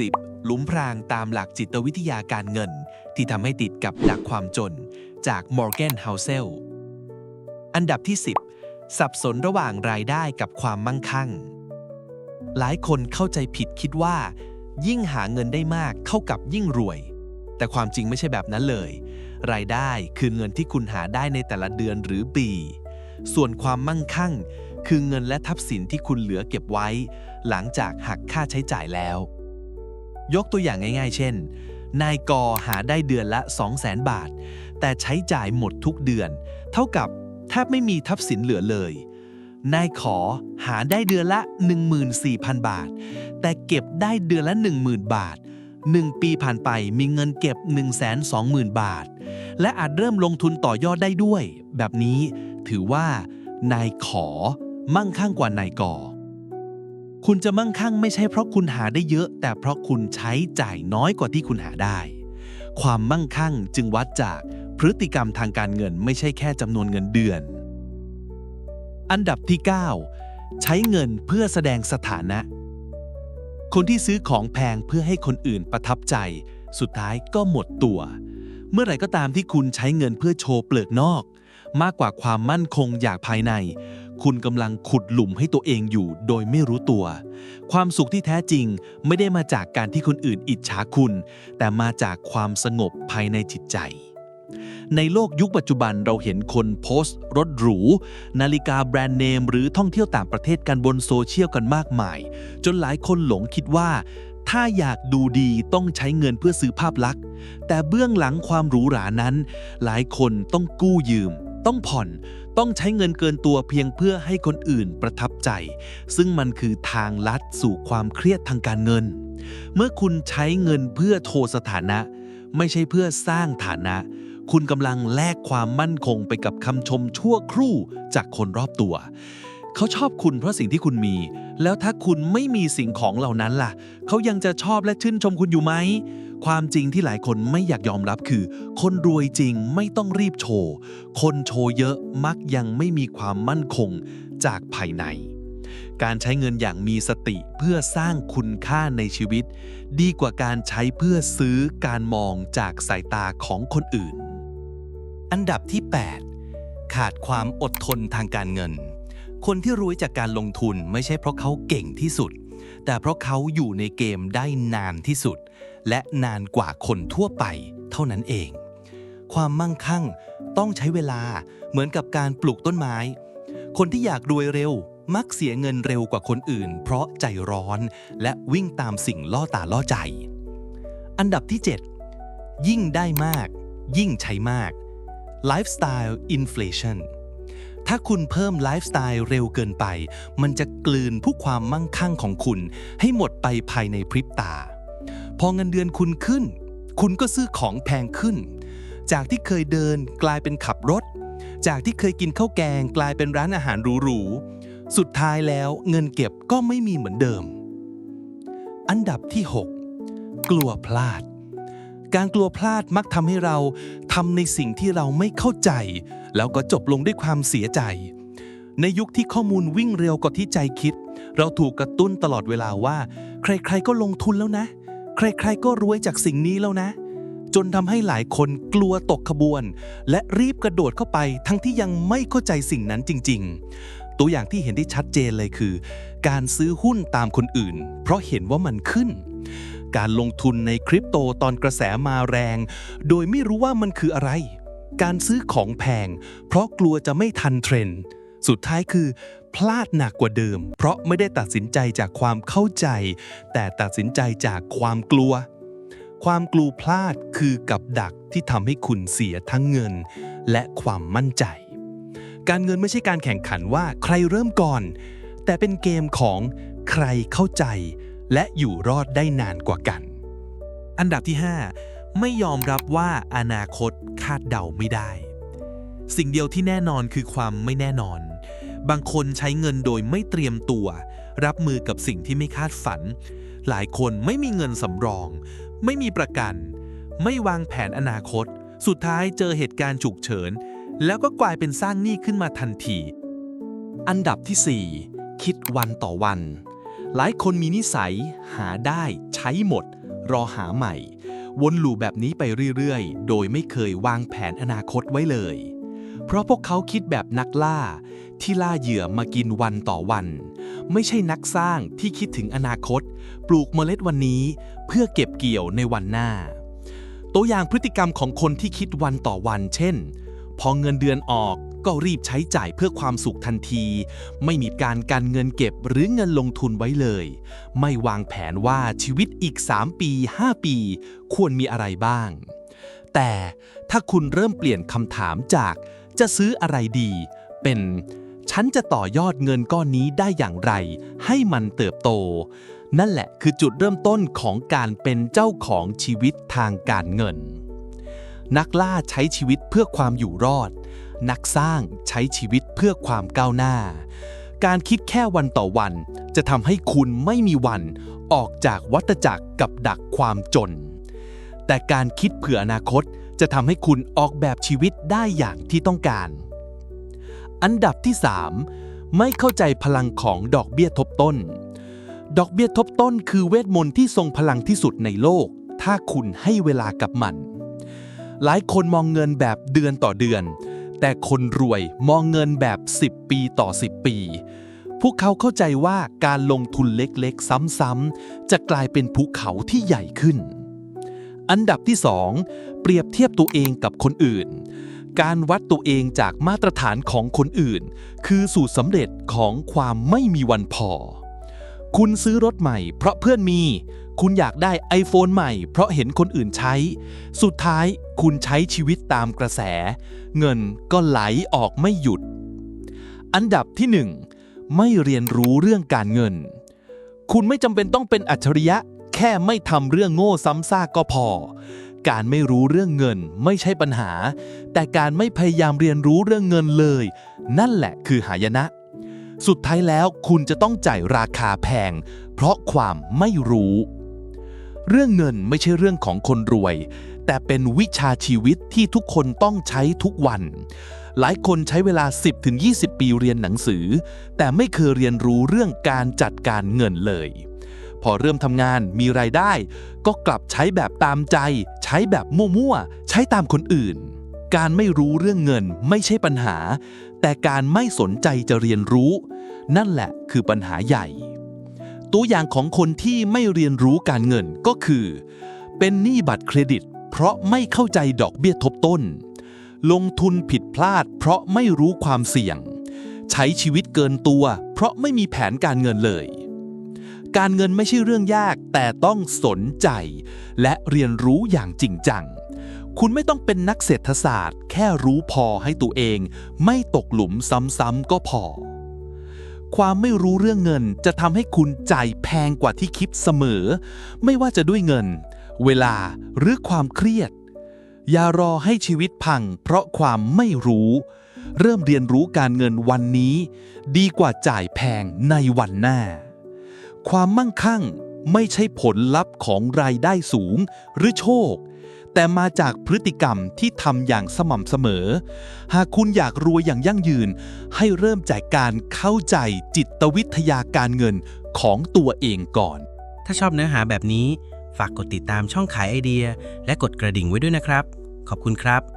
10ลุ้มพรางตามหลักจิตวิทยาการเงิน ที่ทำให้ติดกับดักความจน จาก Morgan Housel อันดับที่ 10 สับสนระหว่างรายได้กับความมั่งคั่ง หลายคนเข้าใจผิดคิดว่า ยิ่งหาเงินได้มากเท่ากับยิ่งรวย แต่ความจริงไม่ใช่แบบนั้นเลย รายได้คือเงินที่คุณหาได้ในแต่ละเดือนหรือปี ส่วนความมั่งคั่งคือเงินและทรัพย์สินที่คุณเหลือเก็บไว้ หลังจากหักค่าใช้จ่ายแล้ว ยกตัวอย่างง่าย ๆ เช่น นายกหาได้เดือนละ 200,000 บาท แต่ใช้จ่ายหมดทุกเดือน เท่ากับแทบไม่มีทรัพย์สินเหลือเลย นายขอหาได้เดือนละ 14,000 บาท แต่เก็บได้เดือนละ 10,000 บาท 1 ปีผ่านไปมีเงินเก็บ 120,000 บาท และอาจเริ่มลงทุนต่อยอดได้ด้วย แบบนี้ถือว่านายขอมั่งคั่งกว่านายกอ คุณจะมั่งคั่งไม่ใช่เพราะคุณหาได้เยอะ แต่เพราะคุณใช้จ่ายน้อยกว่าที่คุณหาได้ ความมั่งคั่งจึงวัดจากพฤติกรรมทางการเงินไม่ใช่แค่จำนวนเงินเดือน อันดับที่ 9 ใช้เงินเพื่อแสดงสถานะ คนที่ซื้อของแพงเพื่อให้คนอื่นประทับใจ สุดท้ายก็หมดตัว เมื่อไหร่ก็ตามที่คุณใช้เงินเพื่อโชว์เปลือกนอก มากกว่าความมั่นคงอย่างภายใน คุณกำลังขุดหลุมให้ตัวเองอยู่โดยไม่รู้ตัว ความสุขที่แท้จริงไม่ได้มาจากการที่คนอื่นอิจฉาคุณ แต่มาจากความสงบภายในจิตใจ ในโลกยุคปัจจุบันเราเห็นคนโพสต์ รถหรู นาฬิกาแบรนด์เนม หรือท่องเที่ยวต่างประเทศกันบนโซเชียลกันมากมาย จนหลายคนหลงคิดว่าถ้าอยากดูดีต้องใช้เงินเพื่อซื้อภาพลักษณ์ แต่เบื้องหลังความหรูหรานั้น หลายคนต้องกู้ยืม ต้องผ่อน ต้องใช้เงินเกินตัวเพียงเพื่อให้คนอื่นประทับใจ ซึ่งมันคือทางลัดสู่ความเครียดทางการเงิน เมื่อคุณใช้เงินเพื่อโทสถานะ ไม่ใช่เพื่อสร้างฐานะ คุณกำลังแลกความมั่นคงไปกับคำชมชั่วครู่จากคนรอบตัว เขาชอบคุณเพราะสิ่งที่คุณมี แล้วถ้าคุณไม่มีสิ่งของเหล่านั้นล่ะ เขายังจะชอบและชื่นชมคุณอยู่ไหม ความจริงที่หลายคนไม่อยากยอมรับคือ คนรวยจริงไม่ต้องรีบโชว์ คนโชว์เยอะมักยังไม่มีความมั่นคงจากภายใน การใช้เงินอย่างมีสติเพื่อสร้างคุณค่าในชีวิต ดีกว่าการใช้เพื่อซื้อการมองจากสายตาของคนอื่น อันดับที่ 8 ขาดความอดทนทางการเงิน คนที่รวยจากการลงทุนไม่ใช่เพราะเขาเก่งที่สุด แต่เพราะเขาอยู่ในเกมได้นานที่สุด และนานกว่าคนทั่วไปเท่านั้นเอง ความมั่งคั่งต้องใช้เวลาเหมือนกับการปลูกต้นไม้ คนที่อยากรวยเร็วมักเสียเงินเร็วกว่าคนอื่น เพราะใจร้อนและวิ่งตามสิ่งล่อตาล่อใจ อันดับที่ 7 ยิ่งได้มาก ยิ่งใช้มาก Lifestyle Inflation ถ้าคุณเพิ่มไลฟ์สไตล์เร็วเกินไป มันจะกลืนผู้ความมั่งคั่งของคุณ ให้หมดไปภายในพริบตา พอเงินเดือนคุณขึ้น คุณก็ซื้อของแพงขึ้น จากที่เคยเดินกลายเป็นขับรถ จากที่เคยกินข้าวแกงกลายเป็นร้านอาหารหรูๆ สุดท้ายแล้วเงินเก็บก็ไม่มีเหมือนเดิม อันดับที่ 6 กลัวพลาด การกลัวพลาดมักทำให้เราทำในสิ่งที่เราไม่เข้าใจ แล้วก็จบลงด้วยความเสียใจ ในยุคที่ข้อมูลวิ่งเร็วกว่าที่ใจคิด เราถูกกระตุ้นตลอดเวลาว่า ใครๆก็ลงทุนแล้วนะ ใครๆก็รวยจากสิ่งนี้แล้วนะ จนทำให้หลายคนกลัวตกขบวน และรีบกระโดดเข้าไปทั้งที่ยังไม่เข้าใจสิ่งนั้นจริง ๆ ตัวอย่างที่เห็นได้ชัดเจนเลยคือ การซื้อหุ้นตามคนอื่น เพราะเห็นว่ามันขึ้น การลงทุนในคริปโตตอนกระแสมาแรง โดยไม่รู้ว่ามันคืออะไร การซื้อของแพง เพราะกลัวจะไม่ทันเทรนด์สุดท้ายคือ พลาดหนักกว่าเดิม เพราะไม่ได้ตัดสินใจจากความเข้าใจ แต่ตัดสินใจจากความกลัว ความกลัวพลาดคือกับดักที่ทำให้คุณเสียทั้งเงิน และความมั่นใจ การเงินไม่ใช่การแข่งขันว่าใครเริ่มก่อน แต่เป็นเกมของใครเข้าใจ และอยู่รอดได้นานกว่ากัน อันดับที่ 5 ไม่ยอมรับว่าอนาคตคาดเดาไม่ได้ สิ่งเดียวที่แน่นอนคือความไม่แน่นอน บางคนใช้เงินโดยไม่เตรียมตัว รับมือกับสิ่งที่ไม่คาดฝัน หลายคนไม่มีเงินสำรอง ไม่มีประกัน ไม่วางแผนอนาคต สุดท้ายเจอเหตุการณ์ฉุกเฉิน แล้วก็กลายเป็นสร้างหนี้ขึ้นมาทันที อันดับที่ 4 คิดวันต่อวัน หลายคนมีนิสัย หาได้ ใช้หมด รอหาใหม่ วนลูปแบบนี้ไปเรื่อยๆ โดยไม่เคยวางแผนอนาคตไว้เลย เพราะพวกเขาคิดแบบนักล่า ที่ล่าเหยื่อมากินวันต่อวัน ไม่ใช่นักสร้างที่คิดถึงอนาคต ปลูกเมล็ดวันนี้เพื่อเก็บเกี่ยวในวันหน้า ตัวอย่างพฤติกรรมของคนที่คิดวันต่อวัน เช่น พอเงินเดือนออกก็รีบใช้จ่ายเพื่อความสุขทันที ไม่มีการกันเงินเก็บหรือเงินลงทุนไว้เลย ไม่วางแผนว่าชีวิตอีก 3 ปี 5 ปี ควรมีอะไรบ้าง แต่ถ้าคุณเริ่มเปลี่ยนคำถามจากจะซื้ออะไรดี เป็น ฉันจะต่อยอดเงินก้อนนี้ได้อย่างไร ให้มันเติบโต นั่นแหละคือจุดเริ่มต้นของการเป็นเจ้าของชีวิตทางการเงิน นักล่าใช้ชีวิตเพื่อความอยู่รอด นักสร้างใช้ชีวิตเพื่อความก้าวหน้า การคิดแค่วันต่อวัน จะทำให้คุณไม่มีวัน ออกจากวัฏจักรกับดักความจน แต่การคิดเผื่ออนาคตจะทำให้คุณออกแบบชีวิตได้อย่างที่ต้องการ อันดับที่ 3 ไม่เข้าใจพลังของดอกเบี้ยทบต้น ดอกเบี้ยทบต้นคือเวทมนต์ที่ทรงพลังที่สุดในโลก ถ้าคุณให้เวลากับมัน หลายคนมองเงินแบบเดือนต่อเดือน แต่คนรวยมองเงินแบบ 10 ปีต่อ 10 ปี พวกเขาเข้าใจว่าการลงทุนเล็กๆ ซ้ำๆ จะกลายเป็นภูเขาที่ใหญ่ขึ้น อันดับที่ 2 เปรียบเทียบตัวเองกับคนอื่น การวัดตัวเองจากมาตรฐานของคนอื่น คือสูตรสำเร็จของความไม่มีวันพอ คุณซื้อรถใหม่ เพราะเพื่อนมี คุณอยากได้ iPhone ใหม่ เพราะเห็นคนอื่นใช้ สุดท้ายคุณใช้ชีวิตตามกระแส เงินก็ไหลออกไม่หยุด อันดับที่ 1 ไม่เรียนรู้เรื่องการเงิน คุณไม่จำเป็นต้องเป็นอัจฉริยะ แค่ไม่ทำเรื่องโง่ซ้ำซากก็พอ การไม่รู้เรื่องเงินไม่ใช่ปัญหา แต่การไม่พยายามเรียนรู้เรื่องเงินเลย นั่นแหละคือหายนะ สุดท้ายแล้วคุณจะต้องจ่ายราคาแพง เพราะความไม่รู้ เรื่องเงินไม่ใช่เรื่องของคนรวย แต่เป็นวิชาชีวิตที่ทุกคนต้องใช้ทุกวัน หลายคนใช้เวลา 10-20 ปีเรียนหนังสือ แต่ไม่เคยเรียนรู้เรื่องการจัดการเงินเลย พอเริ่มทำงานมีรายได้ ก็กลับใช้แบบตามใจ ใช้แบบมั่วๆ ใช้ตามคนอื่น การไม่รู้เรื่องเงินไม่ใช่ปัญหา แต่การไม่สนใจจะเรียนรู้ นั่นแหละคือปัญหาใหญ่ ตัวอย่างของคนที่ไม่เรียนรู้การเงินก็คือ เป็นหนี้บัตรเครดิต เพราะไม่เข้าใจดอกเบี้ยทบต้น ลงทุนผิดพลาด เพราะไม่รู้ความเสี่ยง ใช้ชีวิตเกินตัว เพราะไม่มีแผนการเงินเลย การเงินไม่ใช่เรื่องยาก แต่ต้องสนใจ และเรียนรู้อย่างจริงจัง คุณไม่ต้องเป็นนักเศรษฐศาสตร์ แค่รู้พอให้ตัวเอง ไม่ตกหลุมซ้ำๆก็พอ ความไม่รู้เรื่องเงินจะทำให้คุณจ่ายแพงกว่าที่คิดเสมอ ไม่ว่าจะด้วยเงิน เวลาหรือความเครียด อย่ารอให้ชีวิตพัง เพราะความไม่รู้เริ่มเรียนรู้การเงินวันนี้ ดีกว่าจ่ายแพงในวันหน้า ความมั่งคั่งไม่ใช่ผลลัพธ์ของรายได้สูงหรือโชค แต่มาจากพฤติกรรมที่ทำอย่างสม่ำเสมอ หากคุณอยากรวยอย่างยั่งยืน ให้เริ่มจากการเข้าใจจิตวิทยาการเงินของตัวเองก่อน ถ้าชอบเนื้อหาแบบนี้ ฝากกดติดตามช่องขายไอเดีย และกดกระดิ่งไว้ด้วยนะครับ ขอบคุณครับ